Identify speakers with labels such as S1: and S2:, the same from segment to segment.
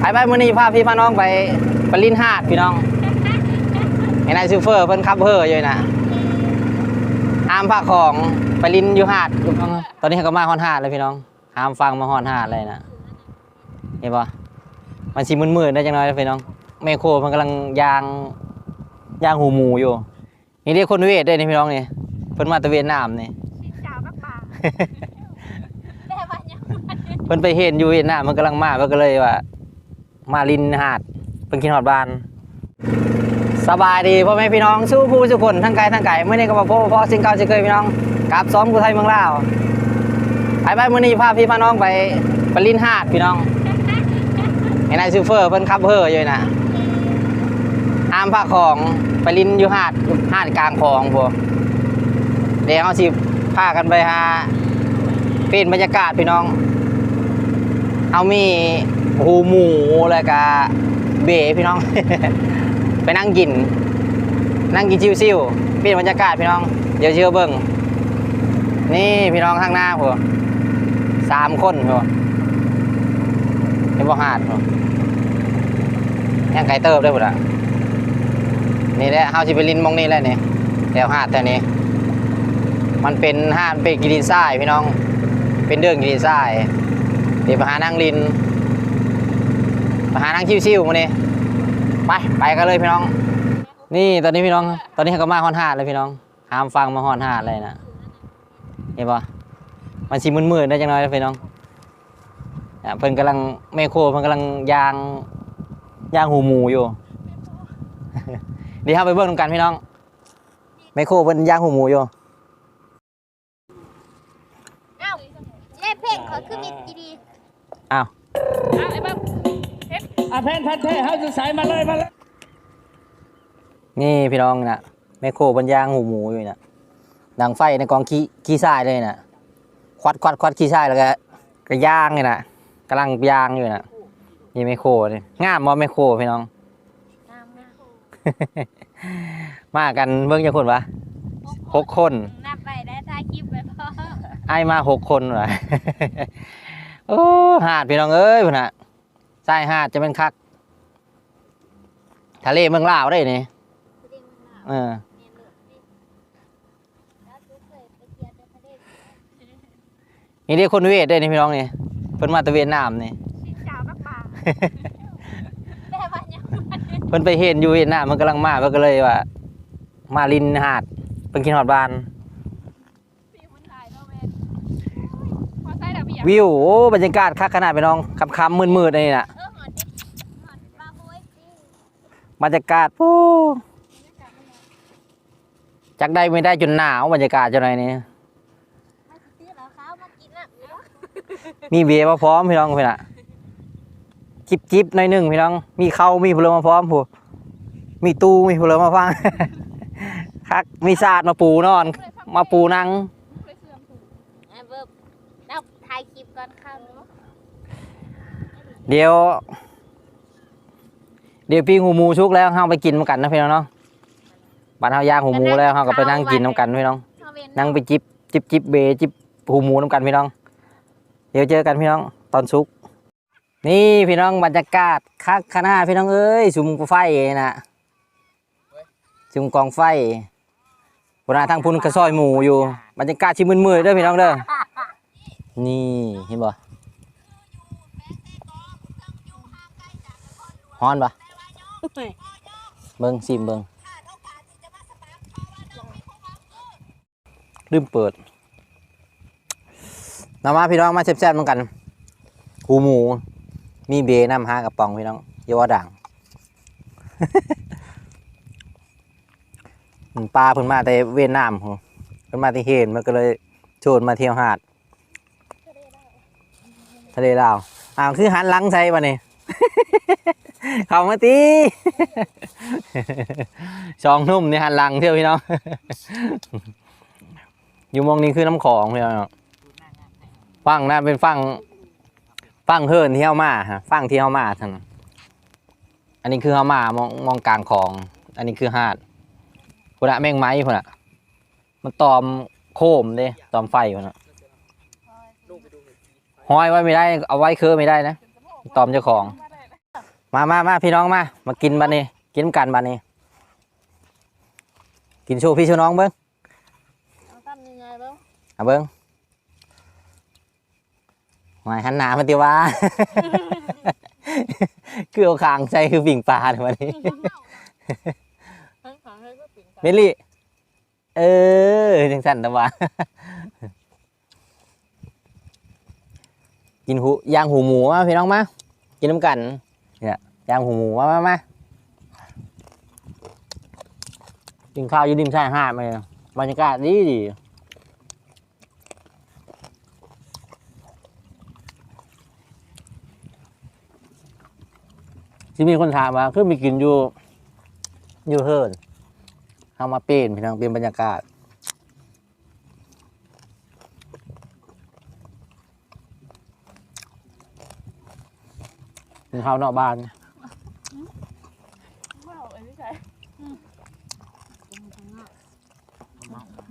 S1: ไปไปมื้อนี้พาพี่พาน้องไปไปลิ้นหาดพี่น้องไอ้นายซูเฟอร์เพิ่นขับเฮ่ออยู่น่ะห้ามพาของไปลิ้นอยู่หาดอยู่ตอนนี้เขาก็มาฮอนหาดเลยพี่น้องห้ามฟังมาฮอนหาดเลยน่ะเห็นปะมันสิมืดๆได้จังน้อยพี่น้องแมโครมันกำลังยางยางหูหมูอยู่นี่เรียกคนเวทได้นี่พี่น้องนี่เพิ่นมาตะเวนน้ำนี่
S2: สาวกับป่าแต่ว่ายัง
S1: เพิ่นไปเห็นอยู่เวียดนามมันกำลังมาเพิ่นก็เลยว่า มาลินหาดเพิ่นกินฮอดบาน สบายดีพ่อแม่พี่น้องสู้ผู้สุคนทั้งไกลทั้งไก่เมื่อนี้ก็มาพบพ่อสิ่งเก่าสิ่งเคยพี่น้องกับซ้อมกูไทยเมืองลาวไปไปมื้อนี้พาพี่พาน้องไปไปลินหาดพี่น้องไอ้นายซูเฟอร์เพิ่นขับเฮ่ออยู่นะห้ามพาของไปลินอยู่หาดหาดกลางคลองพวกเดี๋ยวเอาสิพากันไปหาเป็นบรรยากาศพี่น้อง เอามี หูหมูแล้วก็เบพี่น้อง ไปนั่งกิน นั่งกินชิวๆเปลี่ยนบรรยากาศพี่น้อง เดี๋ยวเชื่อเบิ้งนี่พี่น้องข้างหน้าผมสามคนผมเห็นบ่หาดผมยังไก่เติบได้หมดอะนี่แหละเฮาสิไปลินมองนี่แหละนี่แถวหาดแถวนี้ มันเป็นหาดเป็นกินดินทรายพี่น้อง เป็นเรื่องกินดินทรายเดี๋ยวไปหานั่งลิน ไปหานั่งชิวๆมาเนี่ไปไปกันเลยพี่น้อง นี่ตอนนี้พี่น้อง ตอนนี้เขาก็มาฮอนหาดเลยพี่น้องห้ามฟังมาฮอนหาดเลยนะเห็นปะมันสิมืดๆได้จังน้อยนะพี่น้องอะเพิ่นกำลังแมโครเพิ่นกำลังยางยางหูหมูอยู่เดี๋ยวเราไปเบิ่งนำกันพี่น้องแมโครเพิ่นยางหูหมูอยู่
S2: เอ้าเล่เพ่งเขาคือมิดดี
S1: อ้าว
S3: เอาไอ้บ้า
S4: อะ แพนพันเทเฮาจะใส่มาเลยมาเลย
S1: นี่พี่น้องนะแมคโครบรรยางหูหมูอยู่นะดังไฟในกองขี้ขี้ทรายเลยนะควัดควัดควัดขี้ทรายแล้วก็ก็ย่างเลยนะกำลังย่างอยู่นะนี่แมคโครนี่งามมอแมคโครพี่น้อง
S2: ๆงามนะ
S1: มากันเบิ่งจะคนวะหกคน
S2: นับไปได้ถ่ายคลิปไว้พอ
S1: ไอ้มาหกคนวะโอ้หาดพี่น้องเอ้ยพุ่นน่ะ ใช่หาดจะเป็นคัก ทะเลเมืองลาวได้นี่เออนี่เรียกคนเวทได้นี่พี่น้องนี่เพิ่นมาตะเวนน้ำนี่
S2: สาวกับป่าแต่ว่ายัง
S1: เพิ่นไปเห็นอยู่เวียดนามมันกำลังมาเพิ่นก็เลยว่า มาลินหาดเพิ่นกินฮอดบ้าน
S3: พี่มันถ่ายเนาะแม่พอใส่ดอกเบี้ย
S1: วิวโอ้บรรยากาศคักขนาดพี่น้องค่ำๆมืดๆนี่น่ะ
S2: เออหอนดิหอนปลาโวยสิ
S1: บรรยากาศโอ้จักได้ไม่ได้จนหนาวบรรยากาศจังไดนี่
S2: มาซื้อแล้วเขามากินอะ
S1: มีเบียร์มาพร้อมพี่น้องพี่น่ะจิบจิบๆหน่อยหนึงพี่น้อง มีข้าวมีผลมาพร้อมผู้มีตู้มีผลมาฟังคักมีสาดมาปูนอน มาปูนั่ง
S3: เลยเสื่อมถูก
S2: อะเบิ่มเราถ่ายคลิปก่อนเข้าเนาะ
S1: เดี๋ยว เดี๋ยวพี่หูหมูชุกแล้วเฮาไปกินมากันนะพี่น้องเนาะบ้านเฮาย่างหูหมูแล้วเฮาก็ไปนั่งกินน้ำกันพี่น้อง
S2: เข้าเว้
S1: นั่งไปจิบจิบจิบเบจิบหูหมูน้ำกันพี่น้อง เดี๋ยวเจอกันพี่น้องตอนซุก นี่พี่น้องบรรยากาศคักขนาดพี่น้องเอ้ยสุมไฟนะสุมกองไฟพนาทางพุ่นกระซอยหมูอยู่ บรรยากาศชิมืดๆเด้อพี่น้องเด้อ นี่เห็นบ่ฮ้อนปะ เบิ่งซิมเบิ่งลืมเปิดเรามาพี่น้องมาแซ่บๆเหมือนกันหูหมู มีเบน้ำห้ากระป๋องพี่น้องเยาวด่างปลาเพิ่นมาแต่เวียดนามพุ่นเพิ่นมาที่เฮนมันก็เลยโชวนมาเที่ยวหาด ทะเลลาวอ้าวคือหันหลังใส่มาเนี่ย เข้ามาตีสองนุ่มนี่หันหลังเที่ยวพี่น้อง อยู่มองนี้คือน้ำของพี่น้องฟังนะเป็นฟังฟังเฮิร์นที่เฮามาฮะฟังที่เฮามาท่านอันนี้คือเฮามามองมองกลางของ อันนี้คือหาดพุ่นะแมงไม้พุ่นะมันตอมโคมเด้ตอมไฟพุ่นะห้อยไว้ไม่ได้ เอาไว้คือไม่ได้นะ ตอมเจ้าของ มามามาพี่น้องมา มากินบันนี้ กินกันบันนี้ กินโชว์พี่โชว์น้องเบิ้ง
S2: เอาตั้มยังไงบ้าง
S1: เอาเบิ้งหมายหันหนามาติว่า คือเอาคางใจคือปิ่งปลาในวันนี้
S2: ทั้งขาให้ก็ปิ่ง
S1: เมลี่ เออจังสั่นแต่ว่ากินหูย่างหูหมูมาพี่น้องมา กินน้ำกัน เนี่ยย่างหูหมูมามามากินข้าวอยืดดิมชายหาดมาเลยบรรยากาศดีดีที่มีคนถามว่าคือมีกินอยู่ อยู่เฮิร์นเข้ามาเปลี่ยนพี่น้องเปลี่ยนบรรยากาศกินข้าวนอกบ้าน
S3: ว้าวไอ้นี่ใช่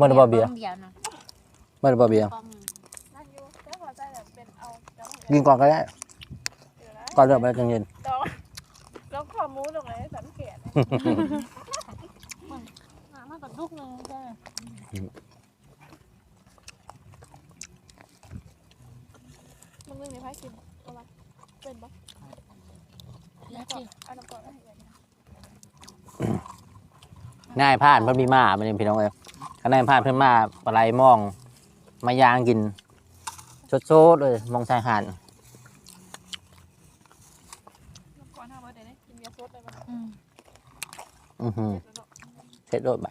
S1: มันบ่เบียร์
S2: เบียร์นะ
S1: ไม่ได้บอเบียร์
S2: ปอง
S3: นั่นอยู่แต่พอใจแบบเป็นเอาแล้ว
S1: กินก่อนก็ได้
S3: เดี๋ยวนะ
S1: ก่อนเริ่มไปกลางเย็น
S3: ดองแล้วข้อมูลตรงไหนสังเกต
S2: หามากับลูกนึงใช่ไหม
S3: มึงไม่มีไพ่กินเอาละเป็นปะ
S2: แล้ว
S3: ก่อ
S2: สิ
S3: นเอาน้ำก่อนให้เลย นะ
S1: ง่ายผ่านเพิ่นมีมามันนี่พี่น้องเอ้ยก็ง่ายผ่านเพิ่นมาปลาไหลมอง มายางกินสดๆเลยมองชายหาด
S3: น้ำก่อนห้าวันเดี๋ยวนี้กินเบียร์สดเลยปะ
S2: อืม
S1: อือหือ
S3: เดี๋ยวเนาะ
S1: เช็ดโดดใบ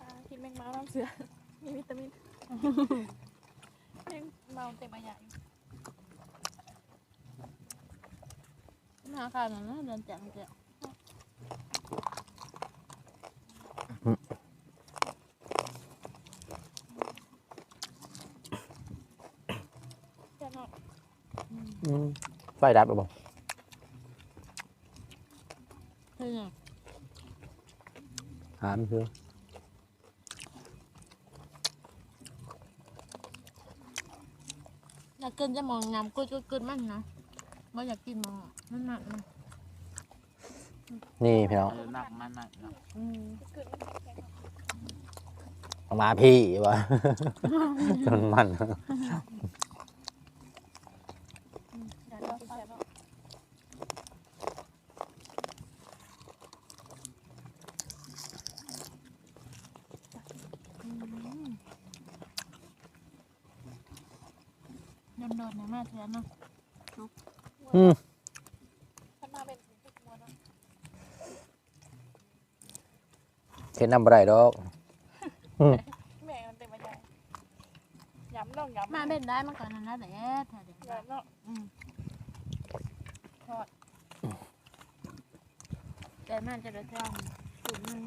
S3: อ่ากินแมงเมาน้ำเสือ มีวิตามินแมงเมาเต็มใหญ่
S2: หาการนั่นนะเดินแจงเจ้า
S3: แค่นอน
S1: อืมไฟ ดับหรือเปล่า
S2: เฮ้ย
S1: หามคือ
S2: อยากกินจะมองงามกุ้ยกุ้ยกุ้ยมันนะไม่อยากกินมองมันหนักนะ
S1: นี่พี่น้อง
S4: หนักมันหนัก
S2: อืม
S3: เกิดมันแข็ง
S1: เอามาพี่วะจนมัน
S3: อย่าเล่าแซ่บเนาะ
S2: โดนโดนเนี่ยแม่เทียนเนาะ
S1: อืม
S3: ถ้ามาเป็นทุกมวลเนาะ
S1: เห็นน้ำบ่ได้ดอก
S3: แม่มันเต็มใหญ่ย้ำน้องย้ำ
S2: มาเป็นได้มาก่อนนั้นนะแต่แย่แท้เดียว
S3: ย้ำเนาะ
S2: อืมแต่แม่จะได้จ้างสูตรหนึง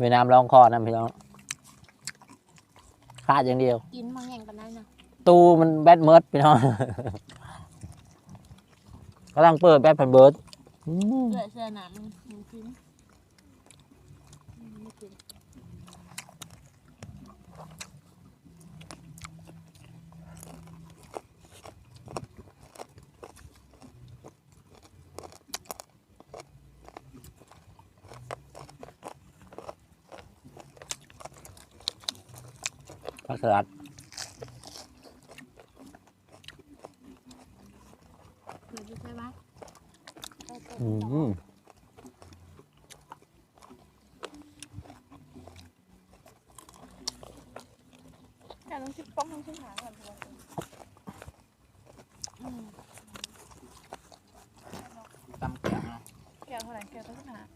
S1: เวียดนามลองคอนะพี่น้องขาดอย่างเดียว
S2: กินมาแห่งกันได้นะ
S1: ตูมันแบตเมิร์ดพี่น้องกำลังเปิดแบตพันเบิร์ดอืม
S2: เลือดเสื้อหนามันมันกินอืมไม่กิน
S1: ผัก สลัด
S2: เดี๋ยวจะใช่ไหม
S1: อืม
S3: การต้องชิปป้องต้องชิปหางก่อนทุกคน
S2: อืม
S4: ตำเกียงเนาะ
S3: แก้วเท่าไหร่แก้วต้องชิปหาง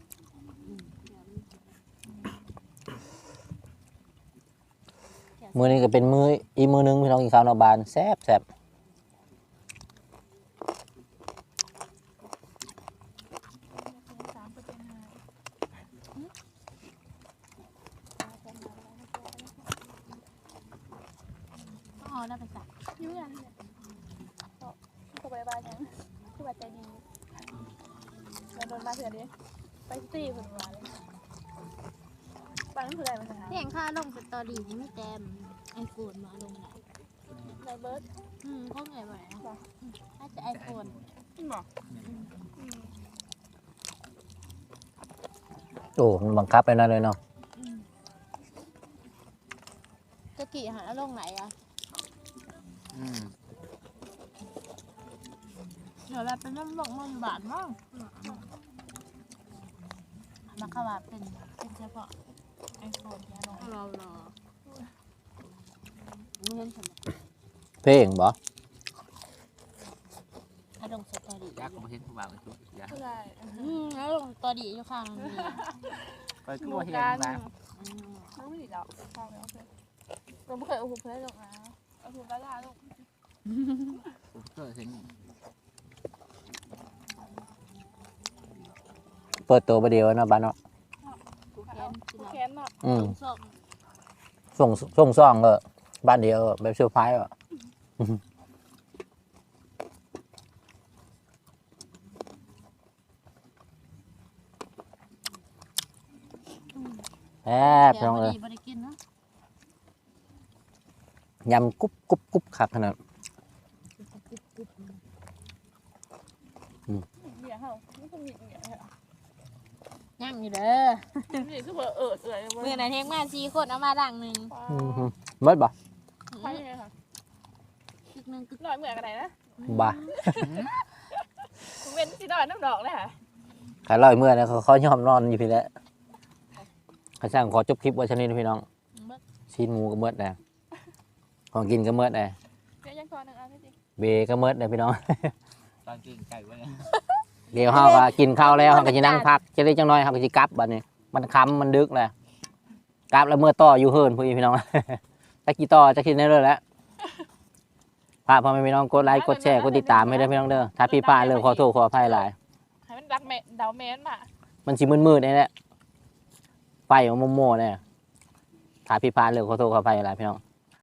S1: มือนี้ก็เป็นมืออีมือหนึงพี่น้องกินข้าวนอกบ้านแซ่บแซ่บ
S3: สามเปอร์เซ็นต์หา
S2: ต้องเอาไปสัก
S3: ยุ่งยังเนี่ยก็ก็บายบายยังทุกว่าใจดีโดนมาเถื่อนดิไปสตรีคนมาเลย ปังคืออะไรมาคะ
S2: เพียงค่าลงสตอรี่นี่ไม่แจมไอโฟนมาลงไหน
S3: ในเบิร์ด
S2: อืมพวกไงบ่อยน่าจะไอโฟน
S3: บอก
S1: โอ้มันบังคับไปนั่นเลยเนาะ
S2: จะกี่หาลงไหนอะ
S4: อืม
S2: เดี๋ยวเราเป็นน้ำลงมันบาทมั้งมาเข้ามาเป็นเป็นเฉพาะ ไอโฟนแค่ลงรอรอไม่เห็นสม
S1: เพลงบ่
S2: ถ้าลงสตอรี่
S4: ยากกว่าเห็นผู้บ่าวไอ้ทุกอย่าง
S3: คืออะไร
S2: อืมแล้วลงตอรี่อยู่ข้างนี้
S4: ไปก็
S3: หมู่
S4: บ่เห็น
S3: กัน
S4: บ้าง
S2: อืม
S3: น้องไม่ดีดอกฟังแล้วเพื่อนเราไม่เคยเอาหูเพลลงนะเอาหูบ้าล่าลง
S4: ผมก็เห็น
S1: เปิดตัวประเดียวเนาะบ้านเนาะ
S3: ค้นหูแค้นเนาะ
S1: อืม
S2: ส้ม
S1: ส่งส่งซ่องก็บ้านเดียวแบบเซอร์ไพรส์อะแอบ
S2: แก
S1: น้อง
S2: พอ
S1: เอ้ย
S2: ดีบ่ได้กินเนาะ
S1: ยำกุ๊บกุ๊บกุ๊บคักขนาด
S3: เหี้ยเหรอไม่ต้องมีเหี้ยเหรอ
S2: ย่าง อยู่เด้อ
S3: นี่คือเบอร์เออเลย
S2: เมื่อไหร่เทงมาสี่คนเอามาดังหนึ่ง
S1: อือหือเบิดบ่
S3: ใช่ไหมคะ
S2: ตึกหนึ่งตึก
S3: หน่อยเหมือนกันไหนนะ
S1: บ่
S3: เว้นสีดอยน้ำดอกเลยค่ะ
S1: ขายลอยเมื่อนะเขาเขายอมนอนอยู่พี่แหล้วเขาสั่งขอจบคลิปไว้ชนิดพี่น้อง
S2: เบิด
S1: ชิ้นหมูก็เมิดนะของกินก็เมิดนะ
S3: เดี๋ยวยังก่อนหนึ่งอันจริง
S1: เบก็เมิดนะพี่น้อง
S4: ตอนกินไก่ไว้
S1: เดี๋ยวเฮาก็กินข้าวแล้วเฮาก็สินั่งพักจะได้จังน้อยเฮาก็สิกลับบัดนี้ มันค้ำมันดึกแหละกลับแล้วเมื่อต่ออยู่เฮิรนพี่พี่น้อง ตะกี้ต่อจะคิดได้เลยแล้วพาพ่อแม่พี่น้องกดไลค์กดแชร์กดติดตามให้ด้วยพี่น้องเด้อถ้าพี่พลาดเรื่องขอโทษขออภัยหลาย
S3: ให้มันรักแม่เดาแมนมา
S1: มันสิมืดๆนี่แหละไฟมันโม่ๆเนี่ยถ้าพี่พลาดเรื่องขอโทษขออภัยหลายพี่น้อง